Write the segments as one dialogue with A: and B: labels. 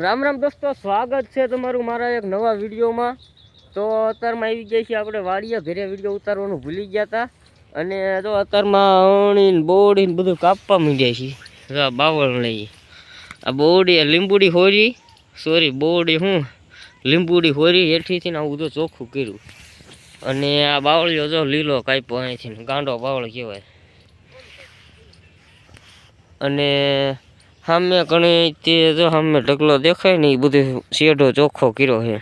A: રામ રામ દોસ્તો, સ્વાગત છે તમારું મારા એક નવા વિડીયોમાં. તો અત્યારમાં આવી ગયા છીએ આપણે વાડીએ, ઘરે વીડિયો ઉતારવાનું ભૂલી ગયા હતા. અને જો અત્યારમાં અણીને, બોડીને બધું કાપવા માંડ્યા છીએ. બાવળ લઈએ આ બોડી લીંબુડી હોરી. સોરી બોડી હું? લીંબુડી હોરી હેઠીથી આવું બધું ચોખ્ખું કર્યું. અને આ બાવળીઓ જો લીલો કાપ્યો અહીંથી ગાંડો બાવળ કહેવાય. અને સામે ઘણી તે સામે ઢગલો દેખાય ને એ બધું શેઢો ચોખ્ખો કર્યો છે.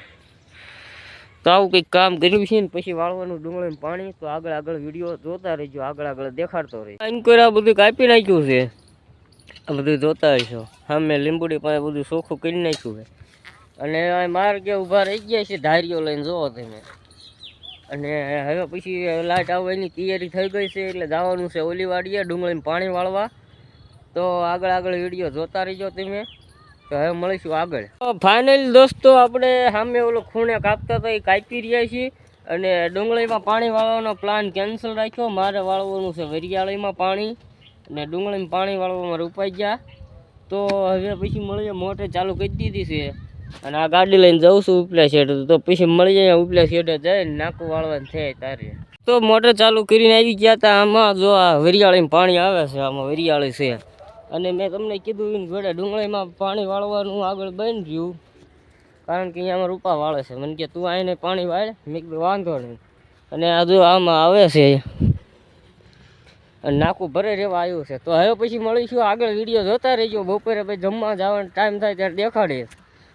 A: તો આવું કંઈક કામ કર્યું છે ને, પછી વાળવાનું ડુંગળી પાણી, તો આગળ આગળ વીડિયો જોતા રહીજો, આગળ આગળ દેખાડતો રહે કોઈ આ બધું કાપી નાખ્યું છે. આ બધું જોતા રહીશો સામે લીંબુડી પાસે બધું ચોખ્ખું કરી નાખ્યું છે. અને માર્ગે ઊભા રહી ગયા છે, ધારીઓ લઈને જોવો તમે. અને હવે પછી લાઇટ આવવાની તૈયારી થઈ ગઈ છે, એટલે જવાનું છે ઓલી વાડીએ ડુંગળીને પાણી વાળવા. તો આગળ આગળ વીડિયો જોતા રહીજો તમે. તો હવે મળીશું આગળ. ફાઇનલ દોસ્તો, આપણે સામે ઓલો ખૂણે કાપતા હતા, એ કાપી રહ્યા છીએ. અને ડુંગળીમાં પાણી વાળવાનો પ્લાન કેન્સલ રાખ્યો. મારે વાળવાનું છે વરિયાળીમાં પાણી. અને ડુંગળીમાં પાણી વાળવામાં રૂપાઈ ગયા. તો હવે પછી મળીએ મોટર ચાલુ કરી દીધી છે. અને આ ગાડી લઈને જઉં છું ઉપલા શેડ તો પછી મળી જાય ઉપલા શેડે જઈને નાકું વાળવાનું થાય તારે. તો મોટર ચાલુ કરીને આવી ગયા હતા. આમાં જો આ વરિયાળીમાં પાણી આવે છે, આમાં વરિયાળી છે. અને મેં તમને કીધું જોડે ડુંગળીમાં પાણી વાળવાનું આગળ બની રહ્યું. કારણ કે અહીંયા રૂપા વાળે છે. મને કે તું આવીને પાણી વાળ. મેં કીધું, વાંધો નહીં. અને આ આમાં આવે છે. અને નાકું ભરે રહેવા આવ્યું છે. તો હવે પછી મળીશું. આગળ વીડિયો જોતા રહીજો. બપોરે પછી જમવા જવાનો ટાઈમ થાય ત્યારે દેખાડીએ.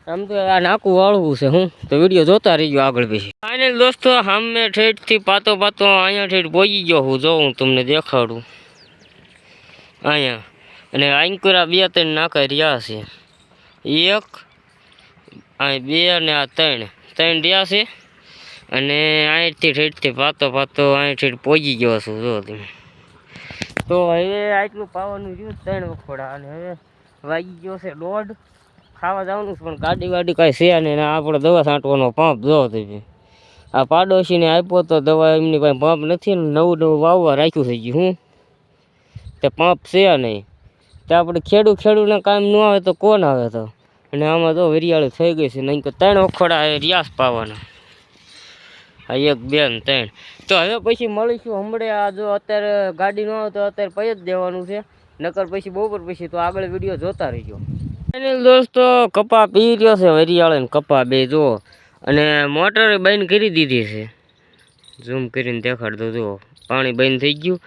A: આમ તો આ નાકું વાળવું છે હું. તો વીડિયો જોતા રહીજો આગળ પછી. ફાઇનલ દોસ્તો, સામે ઠેઠથી પાતો પાતો અહીંયા ઠેઠ પહોંચી ગયો હું. જોઉં તમને દેખાડું. અહીંયા. અને આંકુરા બે ત્રણ નાકા રહ્યા છે. એક આ બે અને આ ત્રણ. ત્રણ રહ્યા છે અને અહીંથી ઠેઠથી પાતો પાતો અહીં ઠેઠ પહોંચી ગયો છું, જો તમે. તો હવે આટલું પાવાનું રહ્યું ત્રણ વખોડા અને હવે વાગી ગયો છે દોઢ. ખાવા જવાનું છે પણ ગાડી વાડી કાંઈ છે નહીં ને આપણે દવા છાંટવાનો પંપ જો તમે. આ પાડોશીને આપ્યો તો દવા એમની પાસે પંપ નથી ને નવું નવું વાવવા રાખ્યું થઈ ગયું હું. તે પંપ છે નહીં. તો આપણે ખેડૂ ખેડૂને કામ ન આવે તો કોણ આવે તો? અને આમાં તો વરિયાળી થઈ ગઈ છે, નહીં કે ત્રણ વખોડા એ રિયાસ પાવાના. આ એક, બે ને ત્રણ. તો હવે પછી મળીશું હમણાં. આ જો અત્યારે ગાડી ન આવે તો અત્યારે પૈ જ દેવાનું છે. નકર પછી બપોર પછી તો આગળ વીડિયો જોતા રહીજો. ફાઇનલ દોસ્તો, કપા પી રહ્યો છે વરિયાળે ને કપા બે જો અને મોટર બંધ કરી દીધી છે. ઝૂમ કરીને દેખાડ દો, જુઓ. પાણી બંધ થઈ ગયું.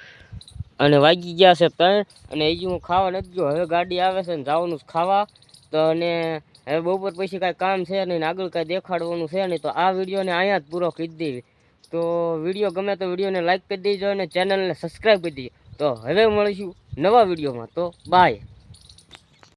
A: અને વાગી ગયા છે ત્રણ અને હજી હું ખાવા નથી ગયો. હવે ગાડી આવે છે ને જવાનું ખાવા. તો અને હવે બપોર પછી કાંઈ કામ છે નહીં આગળ કાંઈ દેખાડવાનું છે નહીં. તો આ વિડીયોને અહીંયા જ પૂરો કરી દેવી. તો વીડિયો ગમે તો વિડીયોને લાઈક કરી દેજો અને ચેનલને સબસ્ક્રાઈબ કરી દેજો. તો હવે મળીશું નવા વિડીયોમાં. તો બાય